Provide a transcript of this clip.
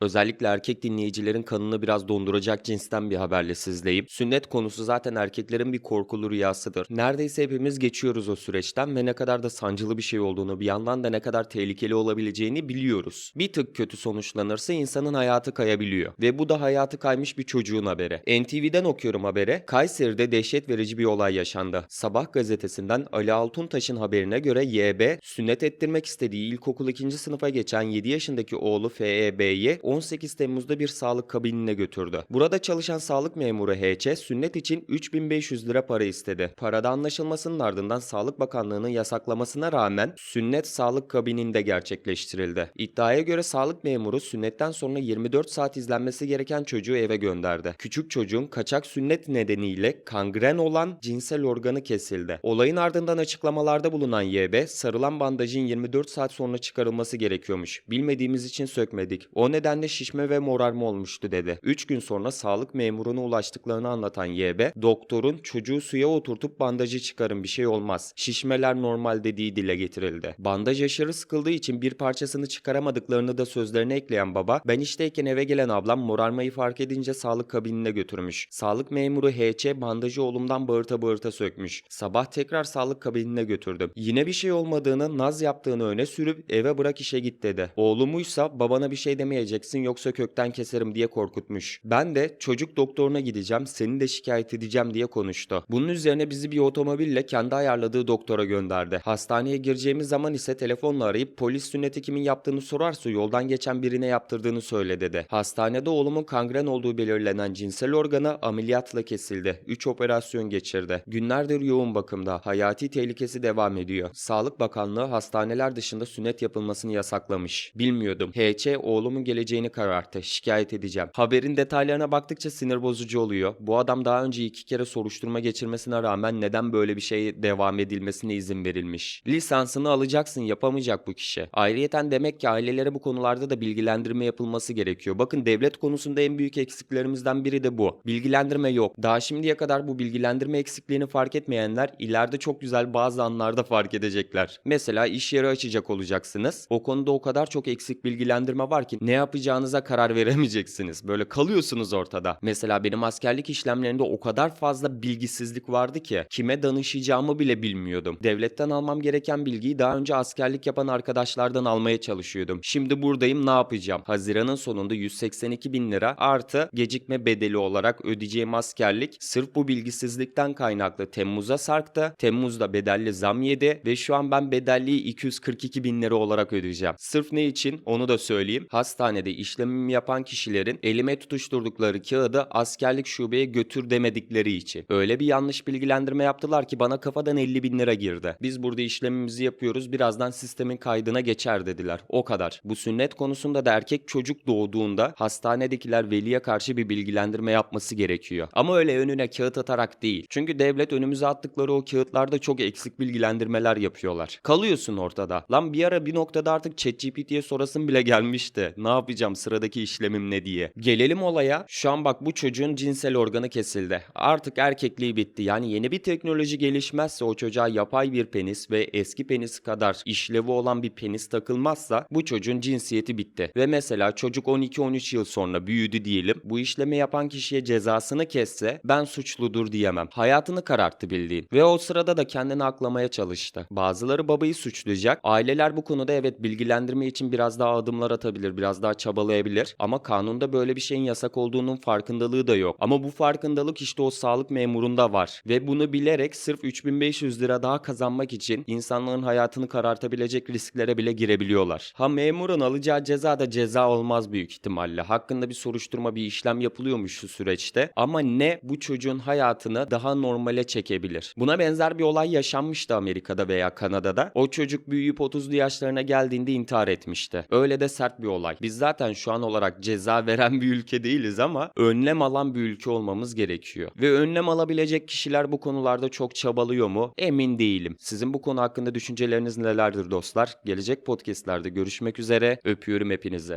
Özellikle erkek dinleyicilerin kanını biraz donduracak cinsten bir haberle sizleyip sünnet konusu zaten erkeklerin bir korkulu rüyasıdır. Neredeyse hepimiz geçiyoruz o süreçten ve ne kadar da sancılı bir şey olduğunu bir yandan da ne kadar tehlikeli olabileceğini biliyoruz. Bir tık kötü sonuçlanırsa insanın hayatı kayabiliyor ve bu da hayatı kaymış bir çocuğun haberi. NTV'den okuyorum habere. Kayseri'de dehşet verici bir olay yaşandı. Sabah gazetesinden Ali Altuntaş'ın haberine göre YB sünnet ettirmek istediği ilkokul 2. sınıfa geçen 7 yaşındaki oğlu FEB'yi 18 Temmuz'da bir sağlık kabinine götürdü. Burada çalışan sağlık memuru HC sünnet için 3500 lira para istedi. Parada anlaşılmasının ardından Sağlık Bakanlığı'nın yasaklamasına rağmen sünnet sağlık kabininde gerçekleştirildi. İddiaya göre sağlık memuru sünnetten sonra 24 saat izlenmesi gereken çocuğu eve gönderdi. Küçük çocuğun kaçak sünnet nedeniyle kangren olan cinsel organı kesildi. Olayın ardından açıklamalarda bulunan YB, sarılan bandajın 24 saat sonra çıkarılması gerekiyormuş. Bilmediğimiz için sökmedik. O nedenle şişme ve morarma olmuştu dedi. 3 gün sonra sağlık memuruna ulaştıklarını anlatan YB, doktorun çocuğu suya oturtup bandajı çıkarın bir şey olmaz. Şişmeler normal dediği dile getirildi. Bandaj aşırı sıkıldığı için bir parçasını çıkaramadıklarını da sözlerine ekleyen baba, ben işteyken eve gelen ablam morarmayı fark edince sağlık kabinine götürmüş. Sağlık memuru HC bandajı oğlumdan bağırta bağırta sökmüş. Sabah tekrar sağlık kabinine götürdüm. Yine bir şey olmadığını, naz yaptığını öne sürüp eve bırak işe git dedi. Oğlumuysa babana bir şey demeyeceksin yoksa kökten keserim diye korkutmuş. Ben de çocuk doktoruna gideceğim seni de şikayet edeceğim diye konuştu. Bunun üzerine bizi bir otomobille kendi ayarladığı doktora gönderdi. Hastaneye gireceğimiz zaman ise telefonla arayıp polis sünneti kimin yaptığını sorarsa yoldan geçen birine yaptırdığını söyle dedi. Hastanede oğlumun kangren olduğu belirlenen cinsel organı ameliyatla kesildi. 3 operasyon geçirdi. Günlerdir yoğun bakımda. Hayati tehlikesi devam ediyor. Sağlık Bakanlığı hastaneler dışında sünnet yapılmasını yasaklamış. Bilmiyordum. HC oğlumun geleceğini kararttı. Şikayet edeceğim. Haberin detaylarına baktıkça sinir bozucu oluyor. Bu adam daha önce iki kere soruşturma geçirmesine rağmen neden böyle bir şeye devam edilmesine izin verilmiş? Lisansını alacaksın yapamayacak bu kişi. Ayrıyeten demek ki ailelere bu konularda da bilgilendirme yapılması gerekiyor. Bakın devlet konusunda en büyük eksiklerimizden biri de bu. Bilgilendirme yok. Daha şimdiye kadar bu bilgilendirme eksikliğini fark etmeyenler ileride çok güzel bazı anlarda fark edecekler. Mesela iş yeri açacak olacaksınız. O konuda o kadar çok eksik bilgilendirme var ki ne yapacağınıza karar veremeyeceksiniz. Böyle kalıyorsunuz ortada. Mesela benim askerlik işlemlerinde o kadar fazla bilgisizlik vardı ki kime danışacağımı bile bilmiyordum. Devletten almam gereken bilgiyi daha önce askerlik yapan arkadaşlardan almaya çalışıyordum. Şimdi buradayım ne yapacağım? Haziranın sonunda 182 bin lira artı gecikme bedeli olarak ödeyeceğim askerlik sırf bu bilgisizlikten kaynaklı Temmuz'a sarktı. Temmuz'da bedelli zam yedi ve şu an ben bedelliyi 242 bin lira olarak ödeyeceğim. Sırf ne için onu da söyleyeyim. Hastanede işlemimi yapan kişilerin elime tutuşturdukları kağıdı askerlik şubeye götür demedikleri için. Öyle bir yanlış bilgilendirme yaptılar ki bana kafadan 50 bin lira girdi. Biz burada işlemimizi yapıyoruz birazdan sistemin kaydına geçer dediler. O kadar. Bu sünnet konusunda da erkek çocuk doğduğunda hastanedekiler veliye karşı bir bilgilendirme yapması gerekiyor. Ama öyle önüne kağıt atarak değil. Çünkü devlet önümüze attıkları o kağıtlarda çok eksik bilgilendirmeler yapıyorlar. Kalıyorsun ortada. Lan bir ara bir noktada artık ChatGPT'ye sorasın bile gelmişti. Ne yapacağım sıradaki işlemim ne diye. Gelelim olaya. Şu an bak bu çocuğun cinsel organı kesildi. Artık erkekliği bitti. Yani yeni bir teknoloji gelişmezse o çocuğa yapay bir penis ve eski penis kadar işlevi olan bir penis takılmazsa bu çocuğun cinsiyeti bitti. Ve mesela çocuk 12-13 yıl sonra büyüdü diyelim. Bu işlemi yapan kişiye cezasını kesse ben suçludur diyemem. Hayatını kararttı bildiğin. Ve o sırada da kendini aklamaya çalıştı. Bazıları babayı suçlayacak. Aileler bu konuda evet bilgilendirme için biraz daha adımlar atabilir, biraz daha çabalayabilir. Ama kanunda böyle bir şeyin yasak olduğunun farkındalığı da yok. Ama bu farkındalık işte o sağlık memurunda var. Ve bunu bilerek sırf 3500 lira daha kazanmak için insanların hayatını karartabilecek risklere bile girebiliyorlar. Ha memurun alacağı ceza da ceza olmaz büyük ihtimalle. Hakkında bir soruşturma bir işlem yapılıyormuş şu süreçte. Ama ne bu çocuğun hayatını daha normale çekebilir. Buna benzer bir olay yaşanmıştı Amerika'da veya Kanada'da. O çocuk büyüyüp 30'lu yaşlarına geldiğinde intihar etmişti. Öyle de sert bir olay. Biz şu an olarak ceza veren bir ülke değiliz ama önlem alan bir ülke olmamız gerekiyor. Ve önlem alabilecek kişiler bu konularda çok çabalıyor mu? Emin değilim. Sizin bu konu hakkında düşünceleriniz nelerdir dostlar? Gelecek podcastlerde görüşmek üzere. Öpüyorum hepinizi.